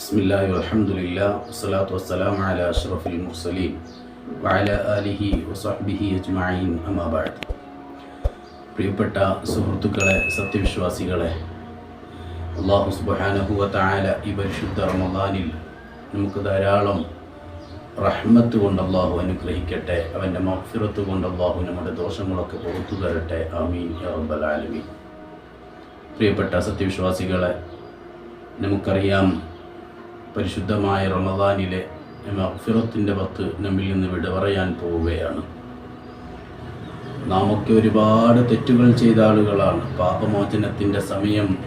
ബിസ്മില്ലാഹി അലഹമുല്ല വസ്സലാത്തു വസ്സലാം അല അഷ്റഫുൽ മുർസലീം വഅല ആലിഹി വസഹ്ബിഹി അജ്മഈൻ അമാ ബഅദ്. പ്രിയപ്പെട്ട സുഹൃത്തുക്കളെ സത്യവിശ്വാസികളെ അള്ളാഹു സുബ്ഹാനഹു വതആല ഈ പരിശുദ്ധ റമദാനിൽ നമുക്ക് ധാരാളം റഹ്മത്ത് കൊണ്ട് അള്ളാഹു അനുഗ്രഹിക്കട്ടെ അവന്റെ മഹ്ഫിറത്ത് കൊണ്ട് അള്ളാഹു നമ്മുടെ ദോഷങ്ങളൊക്കെ പുറത്തു തരട്ടെ. അമീൻ റബ്ബൽ ആലമീൻ. പ്രിയപ്പെട്ട സത്യവിശ്വാസികളെ നമുക്കറിയാം പരിശുദ്ധമായ റമദാനിലെ ഫിറത്തിന്റെ പത്ത് നമ്മിൽ നിന്ന് വിട പറയാൻ പോവുകയാണ്. നാമൊക്കെ ഒരുപാട് തെറ്റുകൾ ചെയ്ത ആളുകളാണ്. പാപമോചനത്തിന്റെ സമയം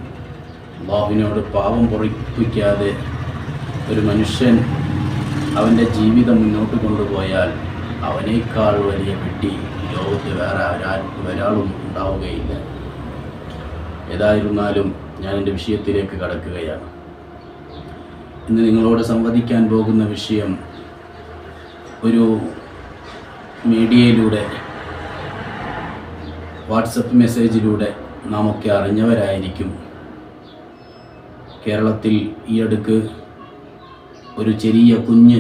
അള്ളാഹുവിനോട് പാപം പൊറിപ്പിക്കാതെ ഒരു മനുഷ്യൻ അവന്റെ ജീവിതം മുന്നോട്ട് കൊണ്ടുപോയാൽ അവനേക്കാൾ വലിയ പെട്ടി ഈ ലോകത്ത് വേറെ ആരാ- ഒരാളും ഉണ്ടാവുകയില്ല. ഏതായിരുന്നാലും ഞാൻ എന്റെ വിഷയത്തിലേക്ക് കടക്കുകയാണ്. ഇന്ന് നിങ്ങളോട് സംവദിക്കാൻ പോകുന്ന വിഷയം ഒരു മീഡിയയിലൂടെ വാട്സപ്പ് മെസ്സേജിലൂടെ നാം ഒക്കെ അറിഞ്ഞവരായിരിക്കും. കേരളത്തിൽ ഈ അടുക്ക് ഒരു ചെറിയ കുഞ്ഞ്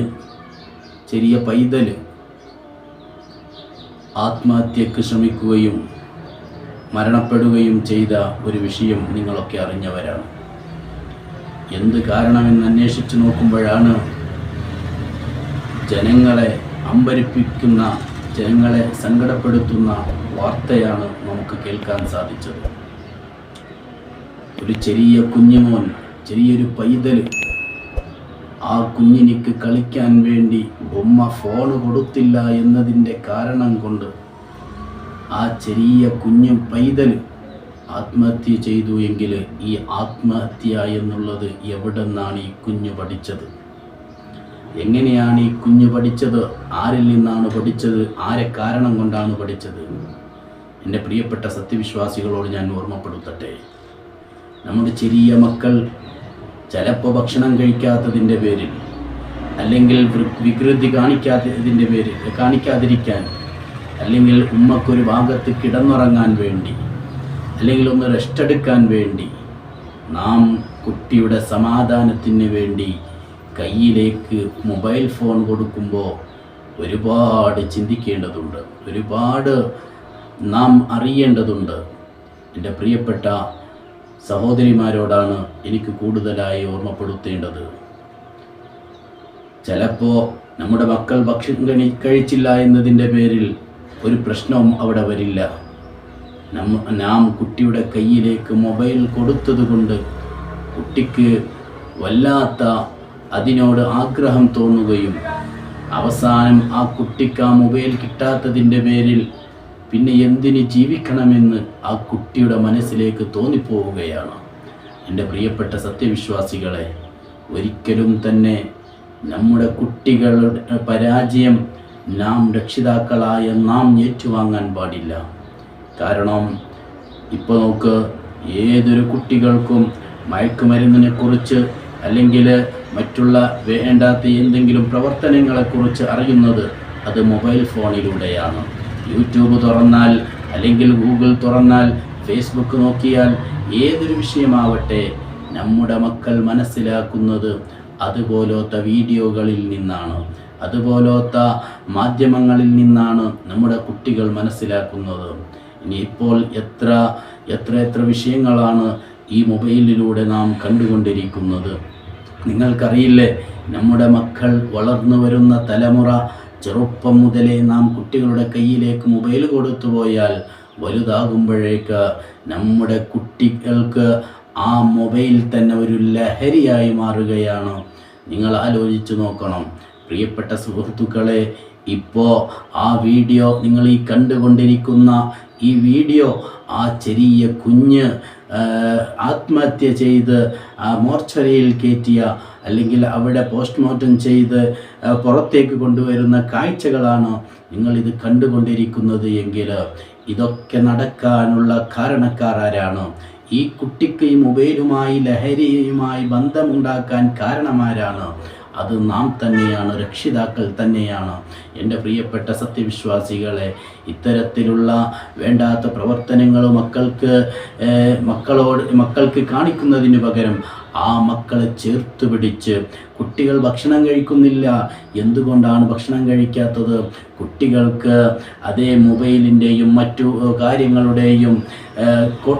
ചെറിയ പൈതൽ ആത്മഹത്യക്ക് ശ്രമിക്കുകയും മരണപ്പെടുകയും ചെയ്ത ഒരു വിഷയം നിങ്ങളൊക്കെ അറിഞ്ഞവരാണ്. എന്ത് കാരണമെന്ന് അന്വേഷിച്ചു നോക്കുമ്പോഴാണ് ജനങ്ങളെ അമ്പരിപ്പിക്കുന്ന ജനങ്ങളെ സങ്കടപ്പെടുത്തുന്ന വാർത്തയാണ് നമുക്ക് കേൾക്കാൻ സാധിച്ചത്. ഒരു ചെറിയ കുഞ്ഞുമോൻ ചെറിയൊരു പൈതൽ ആ കുഞ്ഞിനിക്ക് കളിക്കാൻ വേണ്ടി ഉമ്മ ഫോൺ കൊടുത്തില്ല എന്നതിന്റെ കാരണം കൊണ്ട് ആ ചെറിയ കുഞ്ഞു പൈതൽ ആത്മഹത്യ ചെയ്തു എങ്കിൽ ഈ ആത്മഹത്യ എന്നുള്ളത് എവിടെ നിന്നാണ് ഈ കുഞ്ഞു പഠിച്ചത്? എങ്ങനെയാണ് ഈ കുഞ്ഞു പഠിച്ചത്? ആരിൽ നിന്നാണ് പഠിച്ചത്? ആരെ കാരണം കൊണ്ടാണ് പഠിച്ചത്? എന്റെ പ്രിയപ്പെട്ട സത്യവിശ്വാസികളോട് ഞാൻ ഓർമ്മപ്പെടുത്തട്ടെ. നമ്മുടെ ചെറിയ മക്കൾ ചിലപ്പോൾ ഭക്ഷണം കഴിക്കാത്തതിന്റെ പേരിൽ അല്ലെങ്കിൽ വികൃതി കാണിക്കാത്തതിന്റെ പേരിൽ കാണിക്കാതിരിക്കാൻ അല്ലെങ്കിൽ ഉമ്മക്കൊരു ഭാഗത്ത് കിടന്നുറങ്ങാൻ വേണ്ടി അല്ലെങ്കിൽ ഒന്ന് റെസ്റ്റ് എടുക്കാൻ വേണ്ടി നാം കുട്ടിയുടെ സമാധാനത്തിന് വേണ്ടി കയ്യിലേക്ക് മൊബൈൽ ഫോൺ കൊടുക്കുമ്പോൾ ഒരുപാട് ചിന്തിക്കേണ്ടതുണ്ട്. ഒരുപാട് നാം അറിയേണ്ടതുണ്ട്. എന്റെ പ്രിയപ്പെട്ട സഹോദരിമാരോടാണ് എനിക്ക് കൂടുതലായി ഓർമ്മപ്പെടുത്തേണ്ടത്. ചിലപ്പോൾ നമ്മുടെ മക്കൾ ഭക്ഷണം കഴിച്ചില്ല എന്നതിന്റെ പേരിൽ ഒരു പ്രശ്നവും അവിടെ വരില്ല. നാം കുട്ടിയുടെ കയ്യിലേക്ക് മൊബൈൽ കൊടുത്തതുകൊണ്ട് കുട്ടിക്ക് വല്ലാത്ത അതിനോട് ആഗ്രഹം തോന്നുകയും അവസാനം ആ കുട്ടിക്ക് ആ മൊബൈൽ കിട്ടാത്തതിന്റെ പേരിൽ പിന്നെ എന്തിന് ജീവിക്കണമെന്ന് ആ കുട്ടിയുടെ മനസ്സിലേക്ക് തോന്നിപ്പോവുകയാണ്. എന്റെ പ്രിയപ്പെട്ട സത്യവിശ്വാസികളെ ഒരിക്കലും തന്നെ നമ്മുടെ കുട്ടികളുടെ പരാജയം നാം രക്ഷിതാക്കളായ നാം ഏറ്റുവാങ്ങാൻ പാടില്ല. കാരണം ഇപ്പോൾ നമുക്ക് ഏതൊരു കുട്ടികൾക്കും മയക്കുമരുന്നിനെ കുറിച്ച് അല്ലെങ്കിൽ മറ്റുള്ള വേണ്ടാത്ത എന്തെങ്കിലും പ്രവർത്തനങ്ങളെക്കുറിച്ച് അറിയുന്നത് അത് മൊബൈൽ ഫോണിലൂടെയാണ്. യൂട്യൂബ് തുറന്നാൽ അല്ലെങ്കിൽ ഗൂഗിൾ തുറന്നാൽ ഫേസ്ബുക്ക് നോക്കിയാൽ ഏതൊരു വിഷയമാവട്ടെ നമ്മുടെ മക്കൾ മനസ്സിലാക്കുന്നത് അതുപോലത്തെ വീഡിയോകളിൽ നിന്നാണ് അതുപോലത്തെ മാധ്യമങ്ങളിൽ നിന്നാണ് നമ്മുടെ കുട്ടികൾ മനസ്സിലാക്കുന്നത്. ഇനി ഇപ്പോൾ എത്ര എത്ര എത്ര വിഷയങ്ങളാണ് ഈ മൊബൈലിലൂടെ നാം കണ്ടുകൊണ്ടിരിക്കുന്നത്? നിങ്ങൾക്കറിയില്ലേ നമ്മുടെ മക്കൾ വളർന്നു വരുന്ന തലമുറ ചെറുപ്പം മുതലേ നാം കുട്ടികളുടെ കയ്യിലേക്ക് മൊബൈൽ കൊടുത്തു പോയാൽ വലുതാകുമ്പോഴേക്ക് നമ്മുടെ കുട്ടികൾക്ക് ആ മൊബൈൽ തന്നെ ഒരു ലഹരിയായി മാറുകയാണ്. നിങ്ങൾ ആലോചിച്ചു നോക്കണം. പ്രിയപ്പെട്ട സുഹൃത്തുക്കളെ ഇപ്പോൾ ആ വീഡിയോ നിങ്ങൾ ഈ കണ്ടുകൊണ്ടിരിക്കുന്ന ഈ വീഡിയോ ആ ചെറിയ കുഞ്ഞ് ആത്മഹത്യ ചെയ്ത് ആ മോർച്ചറിയിൽ കയറ്റിയ അല്ലെങ്കിൽ അവിടെ പോസ്റ്റ്മോർട്ടം ചെയ്ത് പുറത്തേക്ക് കൊണ്ടുവരുന്ന കാഴ്ചകളാണ് നിങ്ങളിത് കണ്ടുകൊണ്ടിരിക്കുന്നത് എങ്കിൽ ഇതൊക്കെ നടക്കാനുള്ള കാരണക്കാരാരാണ് ഈ കുട്ടിക്ക് ഈ മൊബൈലുമായി ലഹരിയുമായി ബന്ധമുണ്ടാക്കാൻ കാരണമാരാണ്? അത് നാം തന്നെയാണ് രക്ഷിതാക്കൾ തന്നെയാണ്. എന്റെ പ്രിയപ്പെട്ട സത്യവിശ്വാസികളെ ഇത്തരത്തിലുള്ള വേണ്ടാത്ത പ്രവർത്തനങ്ങൾ മക്കൾക്ക് മക്കളോട് മക്കൾക്ക് കാണിക്കുന്നതിന് പകരം ആ മക്കളെ ചേർത്ത് പിടിച്ച് കുട്ടികൾ ഭക്ഷണം കഴിക്കുന്നില്ല. എന്തുകൊണ്ടാണ് ഭക്ഷണം കഴിക്കാത്തത്? കുട്ടികൾക്ക് അതേ മൊബൈലിന്റെയും മറ്റു കാര്യങ്ങളുടെയും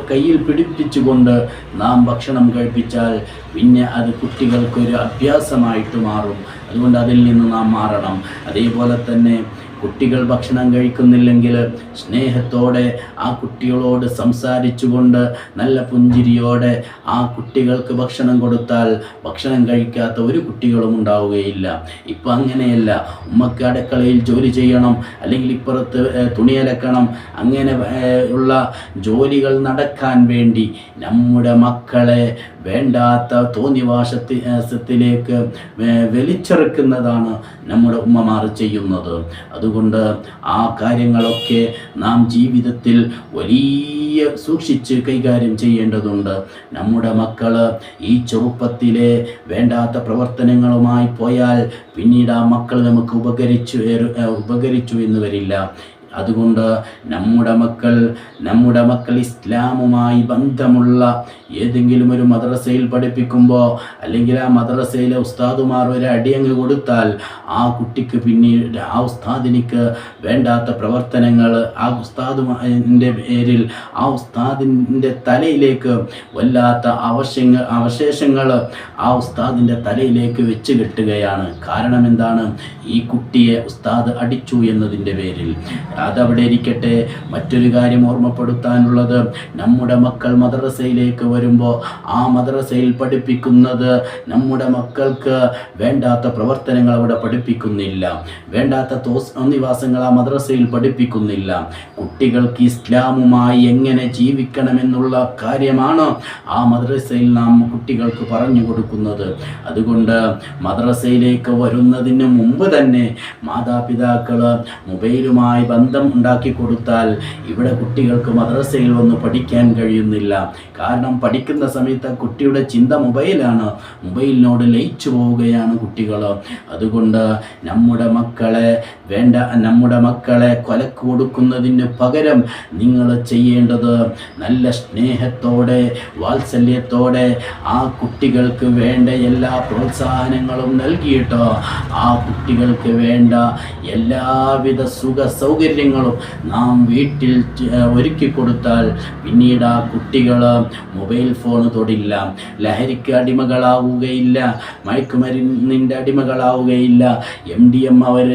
കയ്യിൽ പിടിപ്പിച്ചുകൊണ്ട് നാം ഭക്ഷണം കഴിപ്പിച്ചാൽ പിന്നെ അത് കുട്ടികൾക്കൊരു അഭ്യാസമായിട്ട് മാറും. അതുകൊണ്ട് അതിൽ നിന്ന് നാം മാറണം. അതേപോലെ തന്നെ കുട്ടികൾ ഭക്ഷണം കഴിക്കുന്നില്ലെങ്കിൽ സ്നേഹത്തോടെ ആ കുട്ടികളോട് സംസാരിച്ചുകൊണ്ട് നല്ല പുഞ്ചിരിയോടെ ആ കുട്ടികൾക്ക് ഭക്ഷണം കൊടുത്താൽ ഭക്ഷണം കഴിക്കാത്ത ഒരു കുട്ടികളും ഉണ്ടാവുകയില്ല. ഇപ്പം അങ്ങനെയല്ല. ഉമ്മക്ക് അടുക്കളയിൽ ജോലി ചെയ്യണം അല്ലെങ്കിൽ ഇപ്പുറത്ത് തുണിയലക്കണം അങ്ങനെ ഉള്ള ജോലികൾ നടക്കാൻ വേണ്ടി നമ്മുടെ മക്കളെ വേണ്ടാത്ത തോന്നിവാശത്തിലേക്ക് വലിച്ചെറുക്കുന്നതാണ് നമ്മുടെ ഉമ്മമാർ ചെയ്യുന്നത്. അതുകൊണ്ട് ആ കാര്യങ്ങളൊക്കെ നാം ജീവിതത്തിൽ വലിയ സൂക്ഷിച്ച് കൈകാര്യം ചെയ്യേണ്ടതുണ്ട്. നമ്മുടെ മക്കൾ ഈ ചെറുപ്പത്തിലെ വേണ്ടാത്ത പ്രവർത്തനങ്ങളുമായി പോയാൽ പിന്നീട് ആ മക്കൾ നമുക്ക് ഉപകരിച്ചു ഉപകരിച്ചു എന്ന് വരില്ല. അതുകൊണ്ട് നമ്മുടെ മക്കൾ നമ്മുടെ മക്കൾ ഇസ്ലാമുമായി ബന്ധമുള്ള ഏതെങ്കിലും ഒരു മദ്രസയിൽ പഠിപ്പിക്കുമ്പോൾ അല്ലെങ്കിൽ ആ മദ്രസയിലെ ഉസ്താദുമാർ ഒരു അടിയങ്ങ് കൊടുത്താൽ ആ കുട്ടിക്ക് പിന്നീട് ആ ഉസ്താദിനിക്ക് വേണ്ടാത്ത പ്രവർത്തനങ്ങൾ ആ ഉസ്താദിന്റെ പേരിൽ ആ ഉസ്താദിന്റെ തലയിലേക്ക് വല്ലാത്ത അവശങ്ങൾ അവശേഷങ്ങൾ ആ ഉസ്താദിന്റെ തലയിലേക്ക് വെച്ച് കെട്ടുകയാണ്. കാരണം എന്താണ്? ഈ കുട്ടിയെ ഉസ്താദ് അടിച്ചു എന്നതിന്റെ പേരിൽ. അതവിടെ ഇരിക്കട്ടെ. മറ്റൊരു കാര്യം ഓർമ്മപ്പെടുത്താനുള്ളത് നമ്മുടെ മക്കൾ മദ്രസയിലേക്ക് വരുമ്പോൾ ആ മദ്രസയിൽ പഠിപ്പിക്കുന്നത് നമ്മുടെ മക്കൾക്ക് വേണ്ടാത്ത പ്രവർത്തനങ്ങൾ അവിടെ പഠിപ്പിക്കുന്നില്ല. വേണ്ടാത്ത തോന്നിവാസങ്ങൾ ആ മദ്രസയിൽ പഠിപ്പിക്കുന്നില്ല. കുട്ടികൾക്ക് ഇസ്ലാമുമായി എങ്ങനെ ജീവിക്കണമെന്നുള്ള കാര്യമാണ് ആ മദ്രസയിൽ നാം കുട്ടികൾക്ക് പറഞ്ഞു കൊടുക്കുന്നത്. അതുകൊണ്ട് മദ്രസയിലേക്ക് വരുന്നതിന് മുമ്പ് തന്നെ മാതാപിതാക്കൾ മൊബൈലുമായി ബന്ധം ഉണ്ടാക്കി കൊടുത്താൽ ഇവിടെ കുട്ടികൾക്ക് മദ്രസയിൽ വന്ന് പഠിക്കാൻ കഴിയുന്നില്ല. കാരണം പഠിക്കുന്ന സമയത്ത് കുട്ടിയുടെ ചിന്ത മൊബൈലാണ്. മൊബൈലിനോട് ലയിച്ചു പോവുകയാണ് കുട്ടികൾ അതുകൊണ്ട് നമ്മുടെ മക്കളെ വേണ്ട നമ്മുടെ മക്കളെ കൊലക്ക് കൊടുക്കുന്നതിന് പകരം നിങ്ങൾ ചെയ്യേണ്ടത് നല്ല സ്നേഹത്തോടെ വാത്സല്യത്തോടെ ആ കുട്ടികൾക്ക് വേണ്ട എല്ലാ പ്രോത്സാഹനങ്ങളും നൽകിയിട്ട് ആ കുട്ടികൾക്ക് വേണ്ട എല്ലാവിധ സുഖ സൗകര്യങ്ങളും നാം വീട്ടിൽ ഒരുക്കി കൊടുത്താൽ പിന്നീട് ആ കുട്ടികൾ മൊബൈൽ ഫോൺ തൊടില്ല ലഹരിക്ക് അടിമകളാവുകയില്ല മയക്കുമരുന്നിന്റെ അടിമകളാവുകയില്ല എം ഡി എം അവർ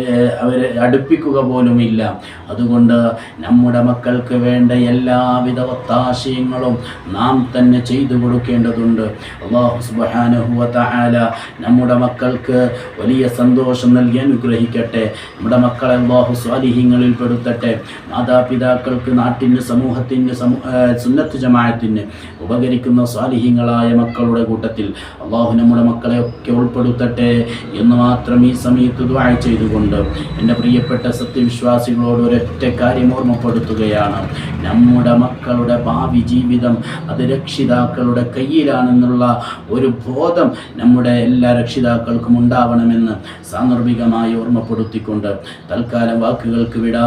അവരെ അടുപ്പിക്കുക പോലുമില്ല. അതുകൊണ്ട് നമ്മുടെ മക്കൾക്ക് വേണ്ട എല്ലാവിധ ഒത്താശയങ്ങളും നാം തന്നെ ചെയ്തു കൊടുക്കേണ്ടതുണ്ട്. അള്ളാഹു സുബ്ഹാനഹു വ തആല നമ്മുടെ മക്കൾക്ക് വലിയ സന്തോഷം നൽകി അനുഗ്രഹിക്കട്ടെ. നമ്മുടെ മക്കളെ അള്ളാഹു സ്വാലിഹ്യങ്ങളിൽ പെടുത്തട്ടെ മാതാപിതാക്കൾക്ക് നാട്ടിന് സമൂഹത്തിന് സുന്നത്ത് ജമാഅത്തിന് ഉപകരിക്കുന്ന സ്വാലിഹ്യങ്ങളായ മക്കളുടെ കൂട്ടത്തിൽ അള്ളാഹു നമ്മുടെ മക്കളെ ഒക്കെ ഉൾപ്പെടുത്തട്ടെ എന്ന് മാത്രം ഈ സമയത്ത് ദ്വായ ചെയ്തുകൊണ്ട് എന്റെ പ്രിയപ്പെട്ട സത്യവിശ്വാസികളോട് ഒരൊറ്റ കാര്യം ഓർമ്മപ്പെടുത്തുകയാണ്. നമ്മുടെ മക്കളുടെ ഭാവി ജീവിതം അത് രക്ഷിതാക്കളുടെ കയ്യിലാണെന്നുള്ള ഒരു ബോധം നമ്മുടെ എല്ലാ രക്ഷിതാക്കൾക്കും ഉണ്ടാവണമെന്ന് സാന്ദർഭികമായി ഓർമ്മപ്പെടുത്തിക്കൊണ്ട് തൽക്കാലം വാക്കുകൾക്ക് വിടാ.